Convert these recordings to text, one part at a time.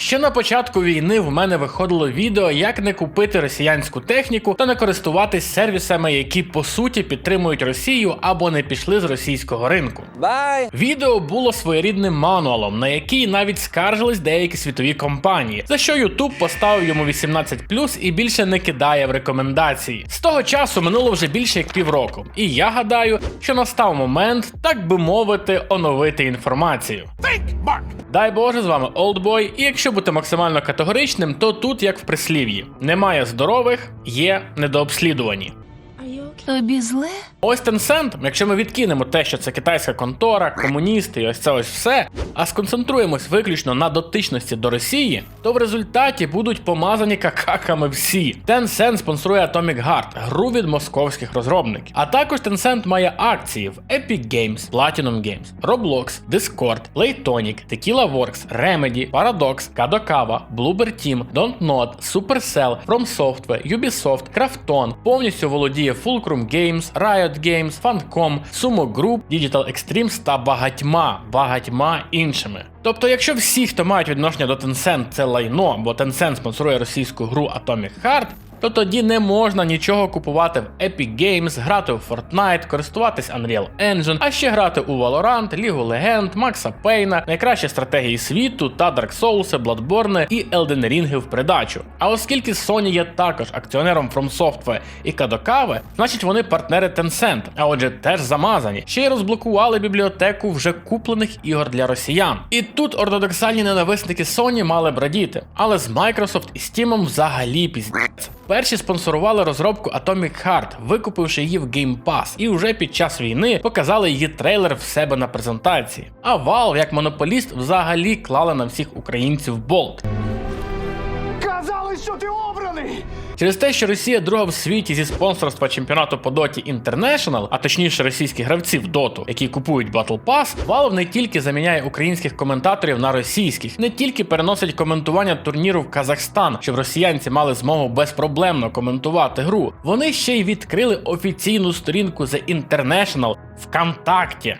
Ще на початку війни в мене виходило відео, як не купити росіянську техніку та не користуватись сервісами, які по суті підтримують Росію або не пішли з російського ринку. Bye. Відео було своєрідним мануалом, на який навіть скаржились деякі світові компанії, за що YouTube поставив йому 18 і більше не кидає в рекомендації. З того часу минуло вже більше як півроку, і я гадаю, що настав момент, так би мовити, оновити інформацію. Дай Боже, з вами Олдбой, і якщо бути максимально категоричним, то тут як в прислів'ї: немає здорових, є недообслідувані. Тобі зле? Ось Tencent, якщо ми відкинемо те, що це китайська контора, комуністи і ось це ось все, а сконцентруємось виключно на дотичності до Росії, то в результаті будуть помазані какаками всі. Tencent спонсорує Atomic Heart, гру від московських розробників. А також Tencent має акції в Epic Games, Platinum Games, Roblox, Discord, Playtonic, Tequila Works, Remedy, Paradox, Kadokawa, Bloober Team, Dontnod, Supercell, From Software, Ubisoft, Krafton, повністю володіє Fulcrum Games, Riot Games, Funcom, Sumo Group, Digital Extremes та багатьма, багатьма іншими. Тобто, якщо всі, хто мають відношення до Tencent, це лайно, бо Tencent спонсорує російську гру Atomic Heart, то тоді не можна нічого купувати в Epic Games, грати в Fortnite, користуватись Unreal Engine, а ще грати у Valorant, Лігу Легенд, Макса Пейна, найкращі стратегії світу та Dark Souls, Bloodborne і Elden Ring в придачу. А оскільки Sony є також акціонером From Software і Kadokawa, значить вони партнери Tencent, а отже теж замазані. Ще й розблокували бібліотеку вже куплених ігор для росіян. І тут ортодоксальні ненависники Sony мали б радіти, але з Microsoft і Steam взагалі піздець. Перші спонсорували розробку Atomic Heart, викупивши її в Game Pass, і вже під час війни показали її трейлер в себе на презентації. А Valve, як монополіст, взагалі клала на всіх українців болт. Казали, що ти обраний! Через те, що Росія друга в світі зі спонсорства чемпіонату по доті International, а точніше російських гравців доту, які купують Battle Pass, Valve не тільки заміняє українських коментаторів на російських, не тільки переносить коментування турніру в Казахстан, щоб росіянці мали змогу безпроблемно коментувати гру. Вони ще й відкрили офіційну сторінку The International ВКонтакті.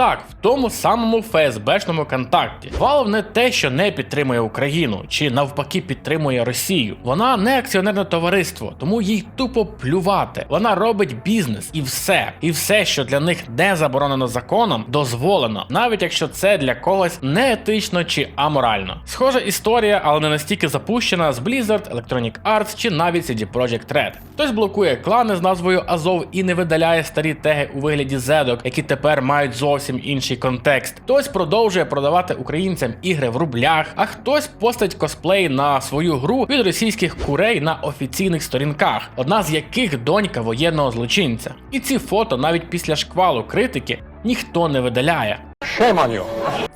Так, в тому самому ФСБшному контакті. Valve не те, що не підтримує Україну, чи навпаки підтримує Росію. Вона не акціонерне товариство, тому їй тупо плювати. Вона робить бізнес і все. І все, що для них не заборонено законом, дозволено, навіть якщо це для когось неетично чи аморально. Схожа історія, але не настільки запущена з Blizzard, Electronic Arts чи навіть CD Projekt Red. Хтось блокує клани з назвою Азов і не видаляє старі теги у вигляді зедок, які тепер мають зовсім інший контекст. Хтось продовжує продавати українцям ігри в рублях, а хтось постить косплей на свою гру від російських курей на офіційних сторінках, одна з яких донька воєнного злочинця. І ці фото навіть після шквалу критики ніхто не видаляє.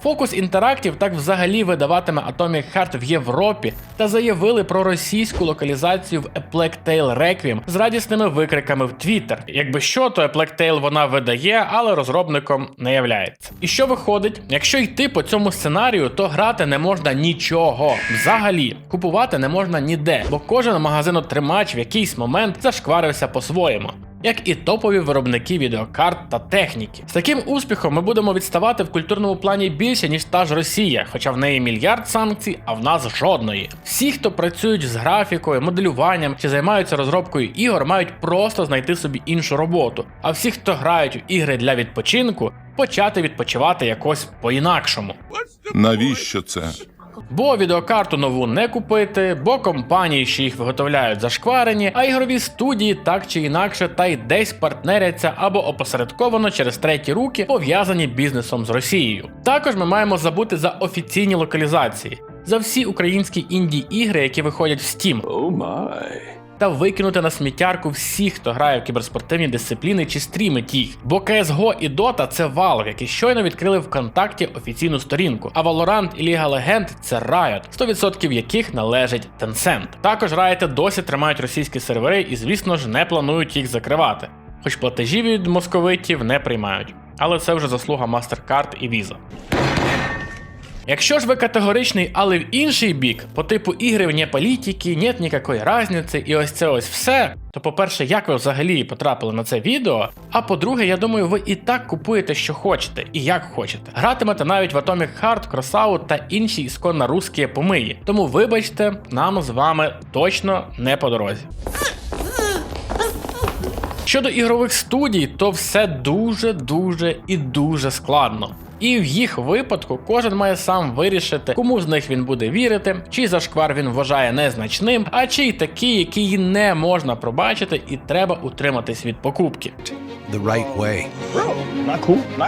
Focus Interactive так взагалі видаватиме Atomic Heart в Європі та заявили про російську локалізацію в A Plague Tale Requiem з радісними викриками в Twitter. Якби що, то A Tale вона видає, але розробником не являється. І що виходить? Якщо йти по цьому сценарію, то грати не можна нічого. Взагалі, купувати не можна ніде, бо кожен магазинотримач в якийсь момент зашкварився по-своєму як і топові виробники відеокарт та техніки. З таким успіхом ми будемо відставати в культурному плані більше, ніж та ж Росія, хоча в неї мільярд санкцій, а в нас жодної. Всі, хто працюють з графікою, моделюванням чи займаються розробкою ігор, мають просто знайти собі іншу роботу. А всі, хто грають в ігри для відпочинку, почати відпочивати якось по-інакшому. Навіщо це? Бо відеокарту нову не купити, бо компанії, що їх виготовляють, зашкварені, а ігрові студії так чи інакше та й десь партнеряться або опосередковано через треті руки пов'язані бізнесом з Росією. Також ми маємо забути за офіційні локалізації, за всі українські інді ігри, які виходять в Steam. Oh май. Та викинути на сміттярку всіх, хто грає в кіберспортивні дисципліни чи стрімить їх. Бо CSGO і Dota це Valve, які щойно відкрили ВКонтакті офіційну сторінку. А Valorant і Ліга Легенд це Riot, 100% яких належить Tencent. Також Riot досі тримають російські сервери і, звісно ж, не планують їх закривати. Хоч платежі від московитів не приймають. Але це вже заслуга MasterCard і Visa. Якщо ж ви категоричний, але в інший бік, по типу ігри вне політики, нет ніякої різниці, і ось це ось все. То, по-перше, як ви взагалі потрапили на це відео? А по-друге, я думаю, ви і так купуєте, що хочете, і як хочете. Гратимете навіть в Atomic Heart, Crossout та інші ісконно русські помиї. Тому вибачте, нам з вами точно не по дорозі. Щодо ігрових студій, то все дуже, дуже і дуже складно. І в їх випадку кожен має сам вирішити, кому з них він буде вірити, чий зашквар він вважає незначним, а чий такий, який не можна пробачити, і треба утриматись від покупки. The right way.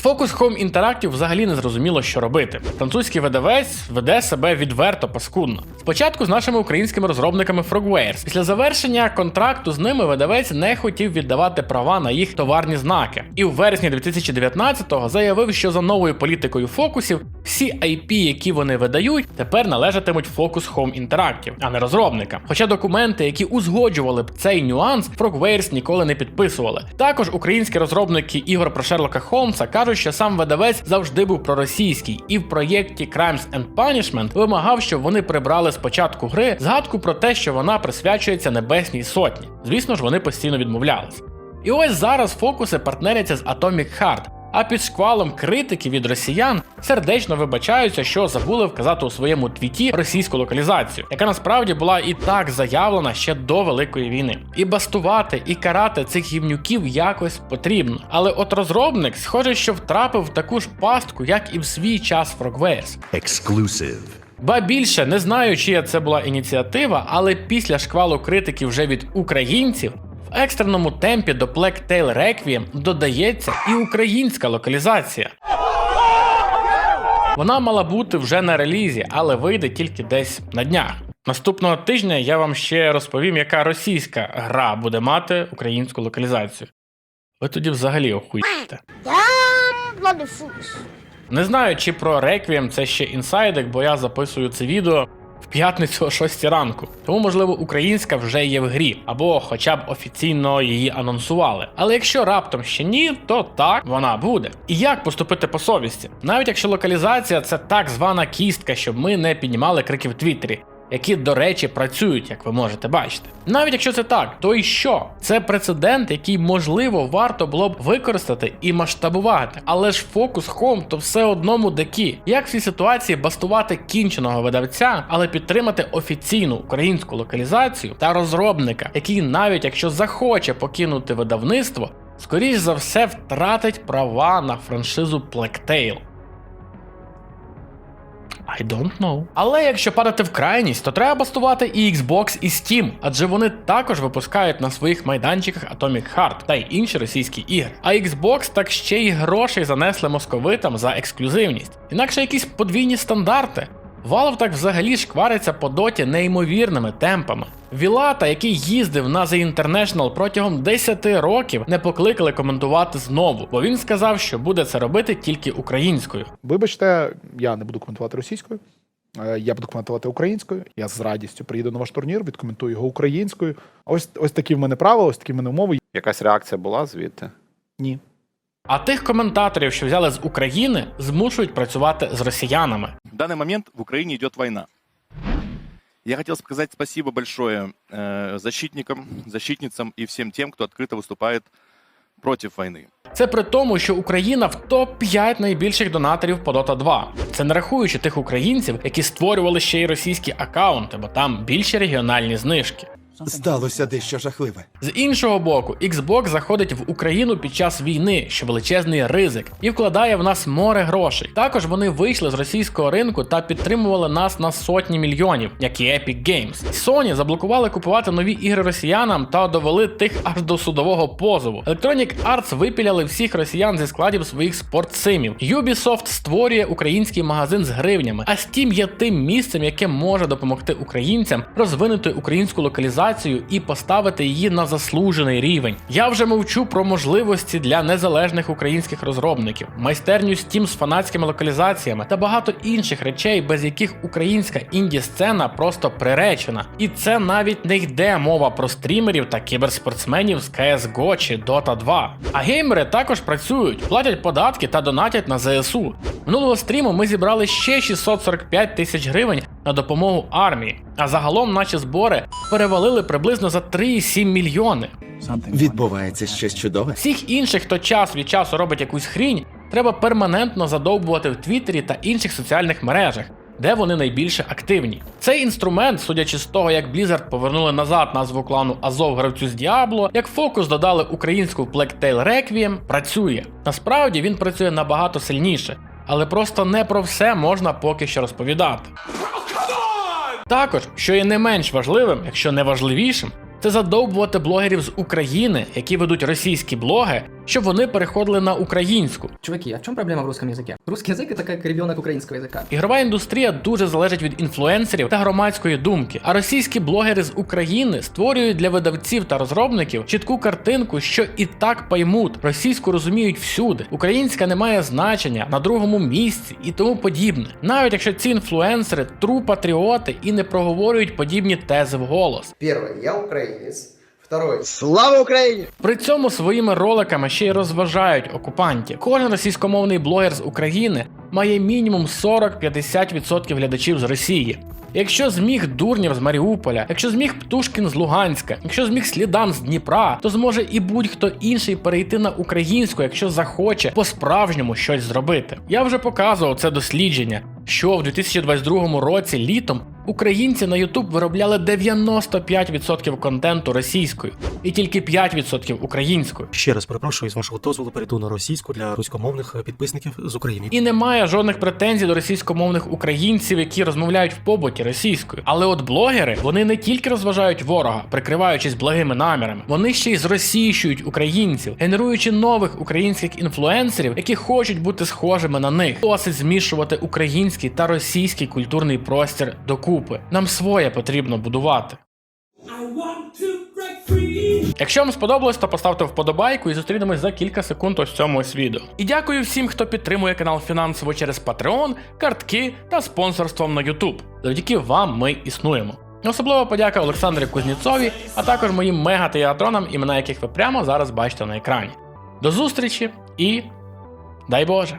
Focus Home Interactive взагалі не зрозуміло, що робити. Французький видавець веде себе відверто паскудно. Спочатку з нашими українськими розробниками Frogwares. Після завершення контракту з ними видавець не хотів віддавати права на їх товарні знаки. І в вересні 2019-го заявив, що за новою політикою фокусів всі IP, які вони видають, тепер належатимуть Focus Home Interactive, а не розробникам. Хоча документи, які узгоджували б цей нюанс, Frogwares ніколи не підписували. Також українські розробники ігор про Шерлока Холмса кажуть, що сам видавець завжди був проросійський, і в проєкті Crimes and Punishment вимагав, щоб вони прибрали з початку гри згадку про те, що вона присвячується Небесній Сотні. Звісно ж, вони постійно відмовлялись. І ось зараз фокуси партнеряться з Atomic Heart, а під шквалом критики від росіян сердечно вибачаються, що забули вказати у своєму твіті російську локалізацію, яка насправді була і так заявлена ще до Великої війни. І бастувати, і карати цих гівнюків якось потрібно. Але от розробник, схоже, що втрапив в таку ж пастку, як і в свій час Frogwares. Exclusive. Ба більше не знаю, чия це була ініціатива, але після шквалу критики вже від українців екстреному темпі до Black Tail Requiem додається і українська локалізація. Вона мала бути вже на релізі, але вийде тільки десь на днях. Наступного тижня я вам ще розповім, яка російська гра буде мати українську локалізацію. Ви тоді взагалі охуєте. Не знаю, чи про Реквієм це ще інсайдик, бо я записую це відео п'ятницю о 6 ранку. Тому, можливо, українська вже є в грі, або хоча б офіційно її анонсували. Але якщо раптом ще ні, то так вона буде. І як поступити по совісті? Навіть якщо локалізація це так звана кістка, щоб ми не піднімали крики в Твіттері. Які, до речі, працюють, як ви можете бачити. Навіть якщо це так, то і що? Це прецедент, який можливо варто було б використати і масштабувати. Але ж фокус Home то все одному декі. Як в цій ситуації бастувати кінченого видавця, але підтримати офіційну українську локалізацію та розробника, який навіть якщо захоче покинути видавництво, скоріш за все втратить права на франшизу Blacktail. I don't know. Але якщо падати в крайність, то треба бастувати і Xbox, і Steam, адже вони також випускають на своїх майданчиках Atomic Heart та й інші російські ігри. А Xbox так ще й грошей занесли московитам за ексклюзивність. Інакше якісь подвійні стандарти. Valve так взагалі шквариться по доті неймовірними темпами. Вілата, який їздив на The International протягом 10 років, не покликали коментувати знову, бо він сказав, що буде це робити тільки українською. Вибачте, я не буду коментувати російською. е, Я буду коментувати українською. Я з радістю приїду на ваш турнір, відкоментую його українською. Ось ось такі в мене правила, ось такі в мене умови. Якась реакція була звідти? Ні. А тих коментаторів, що взяли з України, змушують працювати з росіянами. В данный момент в Украине идет война. Я хотел сказать спасибо большое э, защитникам, защитницам и всем тем, кто открыто выступает против войны. Це при тому, що Україна в топ-5 найбільших донаторів по Dota 2. Це не рахуючи тих українців, які створювали ще й російські акаунти, бо там більші регіональні знижки. Сталося дещо жахливе. З іншого боку, Xbox заходить в Україну під час війни, що величезний ризик, і вкладає в нас море грошей. Також вони вийшли з російського ринку та підтримували нас на сотні мільйонів, як і Epic Games. Sony заблокували купувати нові ігри росіянам та довели тих аж до судового позову. Electronic Arts випіляли всіх росіян зі складів своїх спортсимів. Ubisoft створює український магазин з гривнями, а Steam є тим місцем, яке може допомогти українцям розвинути українську локалізацію і поставити її на заслужений рівень. Я вже мовчу про можливості для незалежних українських розробників, майстерню Steam з фанатськими локалізаціями та багато інших речей, без яких українська інді сцена просто приречена. І це навіть не йде мова про стрімерів та кіберспортсменів з CSGO чи Dota 2. А геймери також працюють, платять податки та донатять на ЗСУ. Минулого стріму ми зібрали ще 645 тисяч гривень на допомогу армії, а загалом наші збори перевалили приблизно за 3,7 мільйони. Відбувається щось чудове. Всіх інших, хто час від часу робить якусь хрінь, треба перманентно задовбувати в Твіттері та інших соціальних мережах, де вони найбільше активні. Цей інструмент, судячи з того, як Blizzard повернули назад назву клану Азов гравцю з Діабло, як фокус додали українську Black Tail Requiem, працює. Насправді він працює набагато сильніше, але просто не про все можна поки що розповідати. Також, що є не менш важливим, якщо не важливішим, це задовбувати блогерів з України, які ведуть російські блоги, щоб вони переходили на українську. Чуваки, а в чем проблема в русском языке? Русский язык это как ребенок украинского языка. Ігрова індустрія дуже залежить від інфлюенсерів та громадської думки. А російські блогери з України створюють для видавців та розробників чітку картинку, що і так поймуть, російську розуміють всюди. Українська не має значення на другому місці і тому подібне. Навіть якщо ці інфлюенсери тру патріоти і не проговорюють подібні тези вголос. Первое, я украинец. Второе, При цьому своїми роликами ще й розважають окупантів. Кожен російськомовний блогер з України має мінімум 40-50% глядачів з Росії. Якщо зміг Дурнєв з Маріуполя, якщо зміг Птушкін з Луганська, якщо зміг Слідан з Дніпра, то зможе і будь-хто інший перейти на українську, якщо захоче по-справжньому щось зробити. Я вже показував це дослідження, що в 2022 році літом українці на YouTube виробляли 95% контенту російською і тільки 5% українською. Ще раз перепрошую, з вашого дозволу перейду на російську для руськомовних підписників з України. І немає жодних претензій до російськомовних українців, які розмовляють в побуті російською. Але от блогери вони не тільки розважають ворога, прикриваючись благими намірами, вони ще й зросійщують українців, генеруючи нових українських інфлюенсерів, які хочуть бути схожими на них. Досить змішувати український та російський культурний простір докупи. Нам своє потрібно будувати. Якщо вам сподобалось, то поставте вподобайку і зустрінемось за кілька секунд ось в цьому ось відео. І дякую всім, хто підтримує канал фінансово через Patreon, картки та спонсорством на YouTube. Завдяки вам ми існуємо. Особливо подяка Олександрі Кузнєцові, а також моїм мега-театронам, імена яких ви прямо зараз бачите на екрані. До зустрічі і дай Боже!